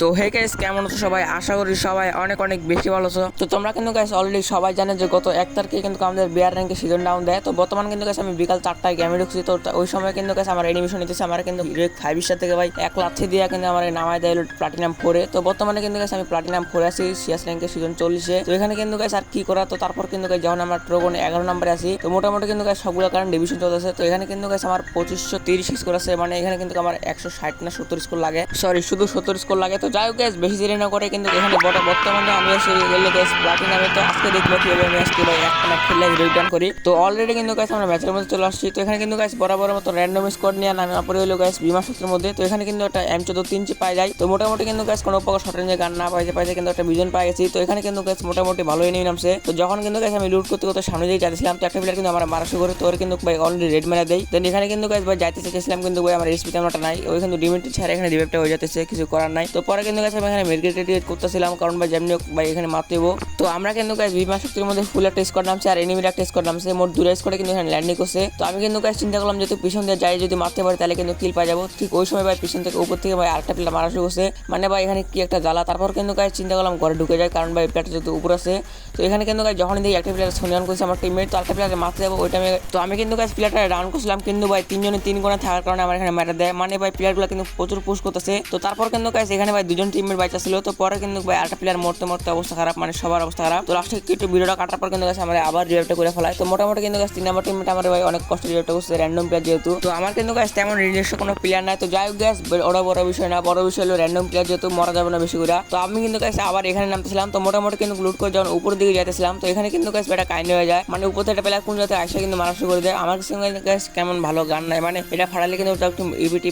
তো hey guys কেমন আছো সবাই? আশা করি সবাই অনেক অনেক বেশি ভালো আছো। তো তোমরা কিন্তু গাইস অলরেডি সবাই জানে যে গত এক তারিখে কিন্তু আমাদের বিয়ার র্যাঙ্কে সিজন ডাউন দেয়। তো বর্তমান কিন্তু গাইস আমি বিকাল চারটায় গেমে ঢুকছি। তো ওই সময় কিন্তু গাইস আমার এডমিশন নিতেছে। আমার কিন্তু ফাইভ স্টার থেকে ভাই এক লাথি দিয়ে কিন্তু আমার নামায় দেয় প্লাটিনাম ফোরে তো বর্তমানে কিন্তু গাইস আমি প্লাটিনাম ফোরে আছি সিএস র্যাঙ্কে সিজন চল্লিশে তো এখানে কিন্তু গাইস আর কি করা? তো তারপর কিন্তু গাইস যখন আমরা ট্রোগন এগারো নম্বরে আছি, তো মোটামুটি কিন্তু গাইস সবগুলো কারণ ডিভিশন চলতেছে। তো এখানে কিন্তু গাইস আমার পঁচিশশো তিরিশ স্কোর আছে। মানে এখানে কিন্তু আমার একশো ষাট না সত্তর স্কোর লাগে। সরি শুধু সত্তর স্কোর লাগে। তো যাই হোক গাইস বেশি দেরি না করে কিন্তু এখানে বর্তমানে আমি এসে গেলে গাইস প্লাটিনামে তো আজকে দেখব কীভাবে আজকে ভাই একটা খেললে রিটার্ন করি। তো অলরেডি কিন্তু গাইস আমরা ম্যাচের মধ্যে চলে আসছি। তো এখানে কিন্তু গাইস বরাবর মতো র্যান্ডম স্কোর নিয়ে নামে পরে হলো গাইস বিমা সূত্রের মধ্যে। তো এখানে কিন্তু একটা এম চোদ্দ তিন চি পাই যায়। তো মোটামুটি কিন্তু গাইস কোনো প্রকার শর্ট রেঞ্জে গান না পাইছে পাইছে কিন্তু একটা বিজন পাই গেছি। তো এখানে কিন্তু গাইস মোটামুটি ভালোই নিয়ে নামছে। তো যখন কিন্তু গাইস আমি লুট করতে করতে সামনে দিয়ে যাচ্ছিলাম, তো একটা প্লেয়ার কিন্তু আমার মারা শুরু করে, তো ওর কিন্তু ভাই অলরেডি রেড মেরে দেয়। দেন এখানে কিন্তু গাইস ভাই যাইতে চাইছিলাম কিন্তু ভাই আমার এসপি তেমনটা নাই। ওই কিন্তু ডিমেন্টি ছাড়া, এখানে রিভেপটা হয়ে যাচ্ছে কিছু করার নাই। তো পরে কিন্তু গাইস আমি এখানে মেডিকেল মেডিকেট করতেছিলাম। কারণ ভাই যেমনি ভাই এখানে মারতে হব। তো আমরা কিন্তু গাইস বিমা শক্তির মধ্যে ফুল একটা স্কোর নামছে আর এনিমির একটা স্কোর নামছে। মোট দূরে স্কোরে কিন্তু এখানে ল্যান্ডিং করছে। তো আমি কিন্তু গাইস চিন্তা করলাম যেহেতু পিছন দিয়ে যাই, যদি মারতে পারি তাহলে কিন্তু কিল পাই যাব। ঠিক ওই সময় ভাই পিছন থেকে উপর থেকে ভাই আরেকটা প্লেয়ার মারা শুরু করছে। মানে ভাই এখানে কি একটা জ্বালা। তারপর কিন্তু গাইস চিন্তা করলাম ঘরে ঢুকে যায় কারণ ভাই প্লেয়ারটা যেহেতু উপর আছে। তো এখানে কিন্তু গাইস যখন দেখি একটা প্লেয়ার সোনিয়ন করছে আমার টিমমেট তো আরেকটা প্লেয়ার মারতে যাব, ওই টাইমে তো আমি কিন্তু গাইস প্লেয়ারটা ডাউন করছিলাম। কিন্তু ভাই তিনজনে তিন কোণে থাকার কারণে আমার এখানে মেরে দেয়। মানে ভাই প্লেয়ারগুলো কিন্তু প্রচুর পুশ করতেছে। তো তারপর কিন্তু গাইস এখানে ভাই দুজন টিমমেট বাইচা ছিল, তো পরে কিন্তু ভাই প্লেয়ার মরতে মরতে অবস্থা খারাপ মানে সবার অবস্থা খারাপ। তো লাস্টে একটু ভিডিওটা কাটার পর কিন্তু আমরা আবার রিভাইভটা করে ফেলাই তো মোটামুটি কিন্তু গাইস তিন নম্বর টিমমেট আমার ভাই অনেক কষ্ট রিভাইভটা করছে র্যান্ডম প্লেয়ার যেহেতু। তো আমার কিন্তু গাইস তেমন নিজস্ব কোনো প্লেয়ার নাই। তো যাই হোক গাইস ওরা বড় বিষয় না, বড় বিষয় হলো র্যান্ডম প্লেয়ার যেহেতু, মরা যাবে না বেশি করে। তো আমি কিন্তু গাইস আবার এখানে নামতেছিলাম, তো মোটামুটি কিন্তু লুট করে যখন উপর দিকে যাইতেছিলাম, তো এখানে কিন্তু গাইস এটা কাইন্ড হয়ে যায়। মানে উপর থেকে প্লেয়ার কোন জায়গায় আসে কিন্তু মারা শুরু করে দেয়। আমার কাছে গাইস কেমন ভালো গান নাই। মানে এটা ফাড়ালে কিন্তু একটু ইবিটি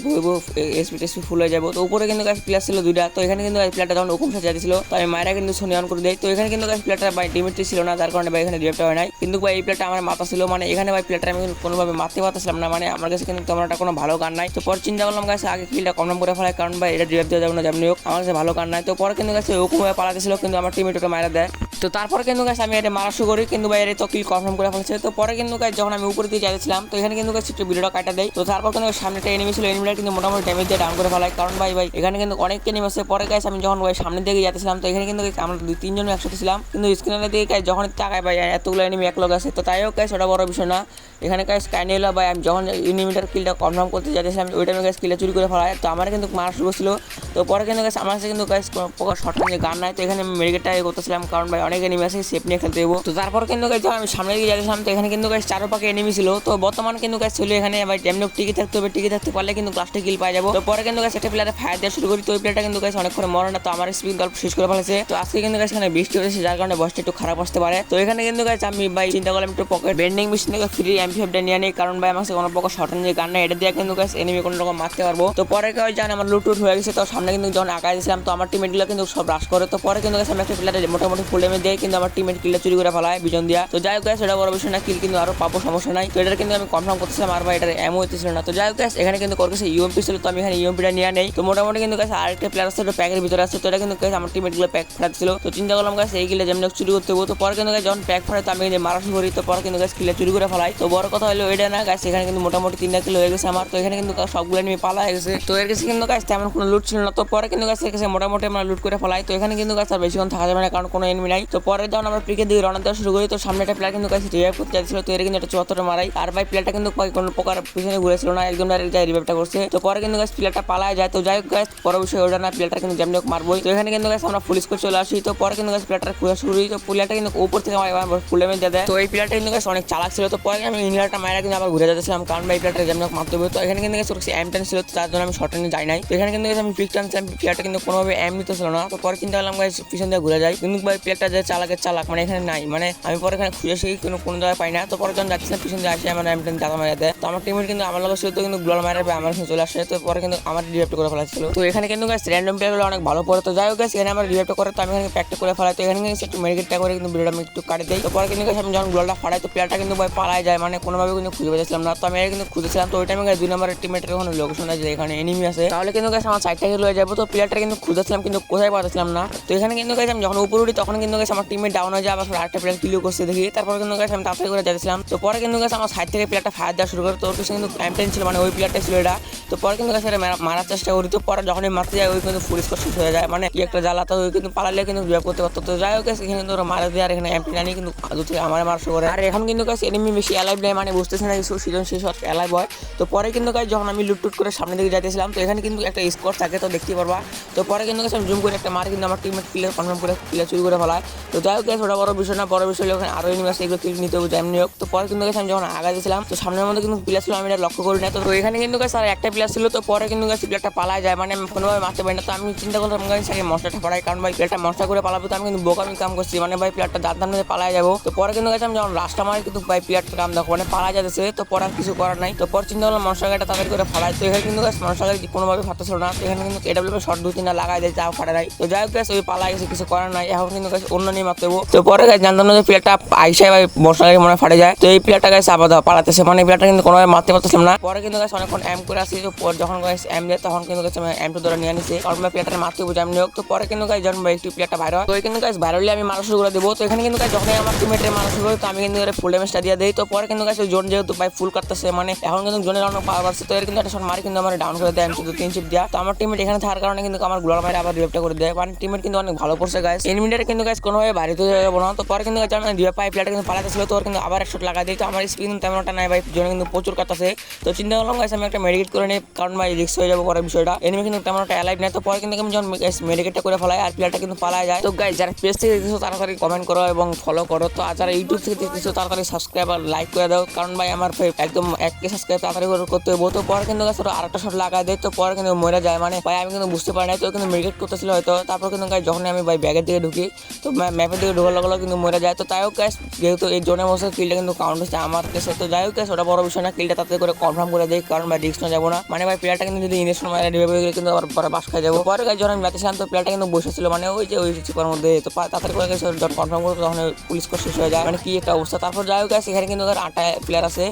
ফুল হয়ে যাব তো উপরে কিন্তু গাইস প্লেয়ার ছিল দুইটা তো এখানে কিন্তু প্লেটটা যখন হুকুম সাজা দিয়েছিল তো আমি মায়েরা কিন্তু শুনে অন করে দেয় তো এখানে কিন্তু প্লেটটা প্লেয়ারটা ভাই ডিমিট্রি ছিল না, যার কারণে ভাই এখানে রিয়েক্ট হয় নাই। কিন্তু ভাই এই প্লেটটা আমার মাথা ছিল। মানে এখানে ভাই প্লেয়ারটা আমি কোনোভাবে মারতে পারতেছিলাম না। মানে আমার কাছে কিন্তু তেমন একটা কোনো ভালো গান নাই। তো পর চিন্তা করলাম গাছ আগে কিলটা কম করে ফেলায় কারণ ভাই এটা রিয়েক্ট দেওয়া যাবে না যেমনি হোক। আমার কাছে ভালো গান নাই। তো পরে কিন্তু গাছে হুকুম হয়ে পালাতেছিল, কিন্তু আমার টিমমেট ওকে মায়েরা দেয়। তো তারপরে কিন্তু গাছ আমি এটা মারা শুরু করি। কিন্তু ভাই এটা তো কিল কনফার্ম করে ফেলেছে। তো পরে কিন্তু গাছ যখন আমি উপরে দিয়ে যাচ্ছিলাম তো এখানে কিন্তু গাছ একটু ভিডিওটা কাটা দেয় তো তারপর কিন্তু সামনে একটা এনিমি ছিল এনিমিটা কিন্তু মোটামুটি ড্যামেজ দিয়ে ডাউন করে ফেলাই কারণ ভাই ভাই, এখানে কিন্তু অনেক এনিমি আছে। পরে গাছ আমি যখন ভাই সামনের দিকে যাচ্ছিলাম তো এখানে কিন্তু আমরা দুই, তিনজন একসাথে ছিলাম। কিন্তু স্ক্রিনের দিকে guys যখন তাকায় ভাই, এতগুলো এনিমি এক লোক আছে। তো তাই হোক গাছ ওটা বড় বিষয় না। এখানে গাছ কাইনে এলো ভাই, আমি যখন ইনিমিটার কিলটা কনফার্ম করতে যাচ্ছিলাম ওই টাইমে গাছ কিলটা চুরি করে ফেলাই তো আমার কিন্তু মারা শুরু ছিল তো পরে কিন্তু গাছ আমার কাছে কিন্তু গাছ প্রকার শর্ট গান নাই। তো এখানে আমি মেডিকেটটা করতেছিলাম। কারণ ভাই অনেক এনিমি আছে সেফ নিয়ে খেলতে দেবো তো তারপর কিন্তু গাছ আমি সামনে দিকে যাচ্ছিলাম, তো এখানে কিন্তু গাছ চারো পাকে এনিমি ছিল। তো বর্তমান কিন্তু গাছ ছিল এখানে ভাই যেমনি টিকে থাকতে হবে, টিকে থাকতে পারলে কিন্তু লাস্টে কিল পাই যাব। তো পরে কিন্তু গাছ একটা প্লেয়ারে ফায়ার দেওয়া শুরু করি তো ওই প্লেয়ারটা কিন্তু গাছ অনেকক্ষণ মরে না, তো আমার স্পিন গল্প শেষ করে ফেলেছে। তো আজকে কিন্তু গাছ এখানে বৃষ্টি হয়েছে, যার কারণে বসটা একটু খারাপ আসতে পারে। তো এখানে কিন্তু গাছ আমি ভাই চিন্তা করলাম একটু পকেট বেন্ডিং মেশিন থেকে ফ্রি এমপি ফাইভটা নিয়ে নিই কারণ ভাই আমার কোনো প্রকার শর্ট যে গান না এটা দিয়ে কিন্তু গাছ এনিমি কোনো রকম মারতে পারব। তো পরে কেউ জানে আমার লুট টুট হয়ে গেছে, তো সামনে কিন্তু যখন আঁকা দিয়েছিলাম তো আমার টিমেটগুলো কিন্তু সব রাশ করে। তো পরে কিন্তু গাছ আমি একটা প্লেয়ারে মোটামুটি ফুল এমে দিয়ে, কিন্তু আমার টিমেট কিলটা চুরি করে ফেলায়, বিজন দিয়া। তো যাই হোক এটা বড় বিষয় না কিল কিন্তু আরও পাবো, সমস্যা নাই। তো এটা কিন্তু আমি কনফার্ম করতেছিলাম, আর ভাই এটার এমও হইতেছিল না। তো যাই হোক এখানে কিন্তু করছে ইউএমপি ছিল, তো আমি এখানে ইউএমপিটা নিয়ে নেই। তো মোটামুটি কিন্তু গাছ আরেকটা প্লেয়ার আছে, ওটা প্যাকের ভিতরে আছে, তো এটা কিন্তু আমার টিমেটগুলো প্যাক ফাটাচ্ছিল তো চিন্তা করলাম গাছ এই গিলে যেমন চুরি করতে হব তো পরে কিন্তু যখন প্যাক ফাটাই তো আমি কিন্তু মারা করি, তো পরে কিন্তু গাছ কিলে চুরি করে ফেলাই। তো বড় কথা হলো এটা না গাছ এখানে কিন্তু মোটামুটি তিনটা কিলো হয়ে গেছে আমার। তো এখানে কিন্তু সবগুলো নিয়ে পালা হয়ে গেছে। তো এর কাছে কিন্তু গাছ তেমন কোনো লুট ছিল না। তো পরে কিন্তু গাছ এর কাছে মোটামুটি আমরা লুট করে ফেলাই। তো এখানে কিন্তু গাছ আর বেশিক্ষণ থাকা যাবে না, কারণ কোনো এনিমি নাই। তো পরে যখন আমরা পিকে দিয়ে রওনা দেওয়া শুরু করি, তো সামনে একটা প্লেয়ার কিন্তু কাছে রিভাইভ করতে যাচ্ছিল, তো এর কিন্তু একটা চুয়াত্তরে মারাই। আর ভাই প্লেয়ারটা কিন্তু কোনো প্রকার পিছনে ঘুরেছিল না একদম ডাইরেক্ট যায় রিভাইভটা করছে। তো পরে কিন্তু গাছ প্লেয়ারটা পালায় যায়। তো যাই হোক গাছ পরে বিষয় ওটা না প্লেয়ারটা কিন্তু যেমনি হোক মারবই। তো এখানে কিন্তু গাছ আমরা পুলিশ করে চলে আসি। তো পরে কিন্তু গাছ প্লেয়ারটা খুঁজে শুরু করি তো প্লেয়ারটা কিন্তু উপর থেকে আমার ফুলে মেয়ে দেয় তো এই প্লেয়ারটা কিন্তু গাছ অনেক চালাক ছিল। তো পরে আমি ইংল্যান্ডটা মায়েরা কিন্তু আবার ঘুরে যাচ্ছিলাম, কারণ ভাই প্লেয়ারটা যেমন হোক মারতে হবে। তো এখানে কিন্তু গেছে এম টেন ছিল, তো তার জন্য আমি শর্ট যাই নাই। তো এখানে কিন্তু আমি পিক টানছিলাম প্লেয়ারটা কিন্তু কোনোভাবে এম নিতে ছিল না। তো পরে কিন্তু করলাম গাছ পিছন দিয়ে ঘুরে যাই। কিন্তু ভাই প্লেয়ারটা যে চালাকের চালাক মানে এখানে নাই। মানে আমি পরে এখানে খুঁজে সেই কোনো কোনো জায়গায় পাই না। তো পরে যখন যাচ্ছিলাম পিছন দিয়ে আসে, আমার এম টেন দাদা মারা দেয়। তো আমার টিমের কিন্তু আমার লোক ছিল তো কিন্তু গ্লোল মারা আমার এখানে চলে আসে। তো পরে কিন্তু আমার রিভেপ্ট করে ফেলাচ্ছিল। তো এখানে কিন্তু গাছ র্যান্ডম প্লেয়ারগুলো অনেক ভালো পড়ে। তো যাই হোক এখানে আমার রিভেপ্ট করে, তো আমি এখানে প্র্যাকটিস করে ফেলাই। তো এখানে কিন্তু একটু মেডিকেটটা করে কিন্তু ভিডিওটা আমি একটু কাটে দিই। তো পরে কিন্তু আমি যখন গ্লোলটা ফাড়াই তো প্লেয়ারটা কিন্তু ভাই পালায় যায়। মানে কোনোভাবে কিন্তু খুঁজে পেয়েছিলাম না। তো আমি কিন্তু খুঁজেছিলাম। তো ওই টাইমে দুই নম্বরের টিমেটের ওখানে লোকেশন আছে এখানে এনিমি আছে। তাহলে কিন্তু গাছ আমার সাইড থেকে লয়ে যাব। তো প্লেয়ারটা কিন্তু খুঁজেছিলাম, কিন্তু কোথায় পাচ্ছিলাম না। তো এখানে কিন্তু গাছ আমি যখন উপরে উঠি, তখন কিন্তু গেছে আমার টিমে ডাউন হয়ে যায়, আবার আরেকটা প্লেয়ার কিলো করছে, দেখি। তারপর কিন্তু গেছে আমি তাড়াতাড়ি করে যাচ্ছিলাম। তো পরে কিন্তু গেছে আমার সাইড থেকে প্লেয়ারটা ফায়ার দেওয়া শুরু করে, তো ওর পিছনে কিন্তু ক্যাম্পেন ছিল মানে ওই প্লেয়ারটা ছিল এটা। তো পরে কিন্তু গেছে মারার চেষ্টা করি, তো পরে যখনই মারতে যায় ওই কিন্তু ফুল স্কোর শেষ হয়ে যায়। মানে কি একটা জ্বালা, তো ওই কিন্তু পালালে কিন্তু জয় করতে পারতো। তো যাই হোক এখানে কিন্তু ওরা মারা দিয়ে আর এখানে এমপি নানি কিন্তু দু থেকে আমার মারা শুরু করে। আর এখন কিন্তু গাছ এনিমি বেশি অ্যালাইভ নেই মানে বুঝতেছে না কিছু সিজন শেষ হওয়ার অ্যালাইভ হয়। তো পরে কিন্তু গাছ যখন আমি লুটটুট করে সামনে দিকে যাইতেছিলাম, তো এখানে কিন্তু একটা স্কোর থাকে, তো দেখতে পারবা। তো পরে কিন্তু আমি জুম করে একটা মার কিন্তু আমার টিমের প্লেয়ার কনফার্ম করে প্লেয়ার চুরি করে ফেলায়। তো যাই হোক ওটা বড় বিষয় না বড় বিষয় হলো ওখানে আছে এগুলো কিল নিতে হবে যেমনি হোক তো পরে কিন্তু গেছে আমি যখন আগাইতেছিলাম তো সামনের মধ্যে কিন্তু প্লেয়ার ছিল আমি এটা লক্ষ্য করি না তো এখানে কিন্তু গেছে আর একটা প্লেয়ার ছিল তো পরে কিন্তু গেছে প্লেয়ারটা পালায় যায় মানে আমি কোনোভাবে মারতে পারি না। তো আমি চিন্তা করলাম গাইস আগে মশলাটা পড়াই কারণ ভাই প্লেয়ারটা মশলা করে পালাবো তো আমি কিন্তু বোকামি কাম করছি মানে ভাই প্লেয়ারটা দাঁত দাঁত মেরে পালায় যাব। তো পরে কিন্তু গেছে আমি যখন রাস্তা মারি কিন্তু ভাই প্লেয়ারটা কাম দেখো মানে পালা যাচ্ছে তো পরে আর কিছু করার নাই। তো পরে চিন্তা করলাম মশলা গাড়িটা তাড়াতাড়ি করে ফালাই। তো এখানে কিন্তু গাছ মশলা গাড়ি কোনোভাবে ফাটতেছিল না। এখানে কিন্তু এডাব্লিউ শর্ট দুই তিনটা লাগাই দেয় ফাটে নাই তো যাই হোক guys, ওই পালা গেছে কিছু করার নাই। এখন কিন্তু guys অন্য নিয়ে মারতে। তো পরে গাছ জানতাম না যে প্লেয়ারটা আইসাই গাড়ি মনে ফাটে যায়। তো এই প্লেয়ারটা গাছ আবার পালাতেছে। মানে প্লেয়ারটা কিন্তু কোনোভাবে মারতে পারতেছিলাম না। পরে কিন্তু গাছ অনেকক্ষণ এম করে আসি যখন গাছ তখন কিন্তু গাছ আমি ধরে নিয়ে কারণ প্লেয়ারটা মারতে হব যেমনি হোক। তো পরে কিন্তু গাছ যখন একটু প্লেয়ারটা হয়, তো কিন্তু গাছ হলে আমি শুরু করে দেবো। তো এখানে কিন্তু গাছ যখনই আমার টিমেটের করে, তো আমি কিন্তু ফুল ড্যামেজটা দিয়ে দিই। তো পরে কিন্তু গাছ জোন যেহেতু ফুল করতেছে মানে এখন কিন্তু জোনের অনেক পাওয়ার তো এর কিন্তু একটা শট মারি কিন্তু আমার ডাউন করে দেয় আমি তিন চিপ দেওয়া তো আমার টিমেট এখানে থাকার কারণে কিন্তু আমার গ্লোর মারে আবার রিভেপটা করে দেয়। মানে টিমেট কিন্তু অনেক ভালো পড়ছে গাছ এনিমিটার কিন্তু গাছ কোনোভাবে বাড়িতে যাব না। তো পরে কিন্তু দুই পাই প্লেয়ারটা কিন্তু পালাতে ছিল, তো ওর কিন্তু আবার এক শট লাগাই দিই তো আমার স্পিড কিন্তু তেমন একটা নাই ভাই জোনে কিন্তু প্রচুর কাটতেছে তো চিন্তা করলাম গাছ আমি একটা মেডিকেট করে নিই, কারণ ভাই রিক্স হয়ে যাব পরের বিষয়টা। এনিমি কিন্তু তেমন একটা অ্যালাইভ নাই, তো পরে কিন্তু আমি যখন মেডিকেটটা করে ফেলাই, আর প্লেয়ারটা কিন্তু পালায় যায়। তো গাইজ যারা পেজ থেকে দেখতেছো, তাড়াতাড়ি কমেন্ট করো এবং ফলো করো। তো আর যারা ইউটিউব থেকে দেখতেছো, তাড়াতাড়ি সাবস্ক্রাইব আর লাইক করে দাও, কারণ ভাই, আমার একদম এক সাবস্ক্রাইব তাড়াতাড়ি করে করতে হবে তো পরে কিন্তু গাছ আর একটা শট লাগাই দেয়, তো পরে কিন্তু মরে যায়। মানে ভাই, আমি কিন্তু বুঝতে পারি না তো কিন্তু মেডিকেট করতেছিল হয়তো। তারপর কিন্তু গাছ যখন আমি, ভাই ব্যাগের দিকে ঢুকি, তো ম্যাপের দিকে ঢোকার লাগল কিন্তু মরে যায়। তো তাই হোক গাছ যেহেতু এই জোনের মধ্যে কিলটা কিন্তু কাউন্ট হচ্ছে আমার কাছে তো যাই হোক guys, ওটা বড় বিষয় না কিলটা তাড়াতাড়ি করে কনফার্ম করে দেয় কারণ ভাই রিক্স না যাব না। মানে ভাই প্লেয়ারটা কিন্তু যদি ইনভেস্ট মারে রিভাইভ গেলে কিন্তু আবার পরে বাস খাই যাব। পরে গাছ যখন আমি যাচ্ছিলাম তো প্লেয়ারটা কিন্তু বসেছিল মানে ওই যে ওই চিপার মধ্যে। তো তাড়াতাড়ি করে গেছে যখন কনফার্ম করতো তখন পুলিশ কোর্স শেষ হয়ে যায়। মানে কি একটা অবস্থা। তারপর যাই হোক guys, এখানে কিন্তু আটটা প্লেয়ার আছে।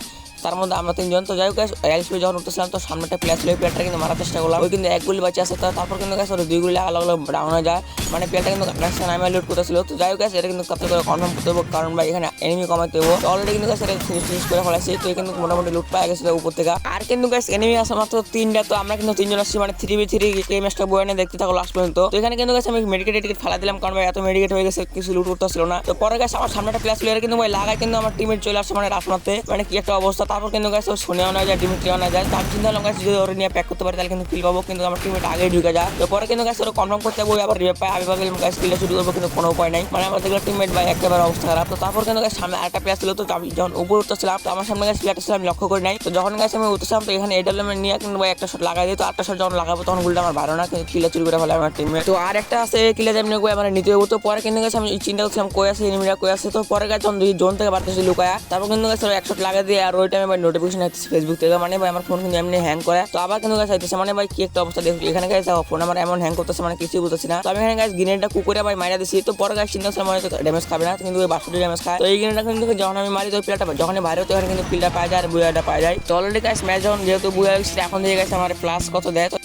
তার মধ্যে আমরা তিনজন। তো যাই হোক এলসপি যখন উঠতেছিলাম, তো সামনে একটা প্লেয়ার ছিল, ওই প্লেয়ারটা কিন্তু মারার চেষ্টা করলাম। ওই কিন্তু এক গুলি বাঁচে আছে তারপর কিন্তু গাছ ওর দুই গুলি লাগা লাগল ডাউন হয়ে যায়। মানে প্লেয়ারটা কিন্তু নেক্সট টাইম লুট করতেছিল। তো যাই হোক এটা কিন্তু কাপতে করে কনফার্ম করতে হবে, কারণ ভাই, এখানে এনিমি কমাতে হবে। অলরেডি কিন্তু গাছ এটা ফিনিশ করে ফেলাইছি। তো কিন্তু মোটামুটি লুট পাওয়া গেছে উপর থেকে। আর কিন্তু গাছ এনিমি আছে মাত্র তিনটা, তো আমরা কিন্তু তিনজন আসছি মানে থ্রি বি থ্রি এই ম্যাচটা বয়ে নিয়ে দেখতে থাকো লাস্ট পর্যন্ত। তো এখানে কিন্তু গাছ আমি মেডিকেট টিকিট ফেলা দিলাম, কারণ এত মেডিকেট হয়ে গেছে, কিছু লুট করতেছিল না। তো পরে গাছ আমার সামনে একটা প্লেয়ার প্লেয়ার কিন্তু ভাই, লাগায় কিন্তু আমার টিমের চলে আসছে মানে রাস মারতে। মানে কি একটা অবস্থা তারপর কিন্তু গাছ শুনেও না যায় ডিমিট্রিও না যায়। তো আমি চিন্তা করলাম গাছ যদি ওরা নিয়ে প্যাক করতে পারি, তাহলে কিন্তু কিল পাবো, কিন্তু আমার টিমের আগে ঢুকে যায়। তো পরে কিন্তু গাছ ওরা কনফার্ম করতে হবে আবার রিভাইভ পায়। আমি ভাবলাম গাছ কিলটা শুরু করব, কিন্তু কোনো উপায় নাই। মানে আমার দেখলাম টিমমেট ভাই একেবারে অবস্থা খারাপ। তো তারপর কিন্তু গাছ সামনে আরেকটা প্লেয়ার ছিল, তো আমি যখন উপর উঠতেছিলাম, তো আমার সামনে গাছ প্লেয়ারটা ছিল, আমি লক্ষ্য করি নাই। তো যখন গাছ আমি উঠতেছিলাম, তো এখানে এডাল নিয়ে কিন্তু ভাই একটা শট লাগাই দিই তো আটটা শট যখন লাগাবো, তখন গুলটা আমার ভালো না, কিন্তু কিলা চুরি করে ফেলে আমার টিমে তো আর একটা আছে কিলা যেমনি কই আমার নিতে হব। তো পরে কিন্তু গেছে আমি চিন্তা করছিলাম, কই আছে এনিমিরা কই আছে? তো পরে গেছে দুই জোন থেকে বাড়তেছে লুকায়া, তারপর কিন্তু গেছে এক শট লাগাই দিয়ে, আর ওই টাইমে ভাই নোটিফিকেশন আসছে ফেসবুক থেকে মানে ভাই, আমার ফোন কিন্তু এমনি হ্যাং করে। তো আবার কিন্তু গাছ আইতেছে মানে ভাই, কি একটা অবস্থা দেখছি এখানে গেছে ফোন আমার এমন হ্যাং করতেছে মানে কিছুই বুঝতেছি না। তো আমি এখানে গাছ গ্রেনেডটা কুকুরে ভাই মারা দিছি। তো পরে গাছ চিন্তা করছিলাম মানে ড্যামেজ খাবে না, কিন্তু ওই বাসুটি ড্যামেজ খায়। তো এই গ্রেনেডটা কিন্তু যখন আমি মারি, তো প্লেয়ারটা যখন বাইরে তো এখানে কিন্তু পিলটা পাওয়া যায় আর বুয়াটা পাওয়া যায়। তো অলরেডি গাছ ম্যাচ যখন যেহেতু বুয়া এখন দিয়ে গেছে আমার প্লাস কত দেয়, তো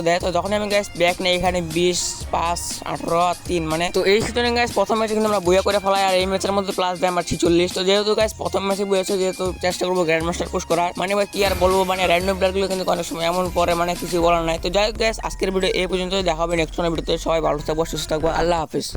তো দেয় তো যখন আমি গ্যাস ব্যাগ নেই এখানে বিশ, পাঁচ, আঠারো, তিন মানে তো এই সুতরাং গ্যাস প্রথম ম্যাচে কিন্তু আমরা বইয়া করে ফেলাই, আর এই ম্যাচের মধ্যে প্লাস দেয় আমার ছিচল্লিশ। তো যেহেতু গ্যাস প্রথম ম্যাচে বইয়েছে যেহেতু চেষ্টা করব গ্র্যান্ড মাস্টার পুশ করার। মানে কি আর বলব মানে র্যান্ডম প্লেয়ারগুলো কিন্তু অনেক সময় এমন পরে মানে কিছু বলার নাই। তো যাই হোক গ্যাস আজকের ভিডিও এই পর্যন্ত দেখা হবে নেক্সট ভিডিওতে সবাই ভালো থাকব, সুস্থ থাকব, আল্লাহ হাফিজ।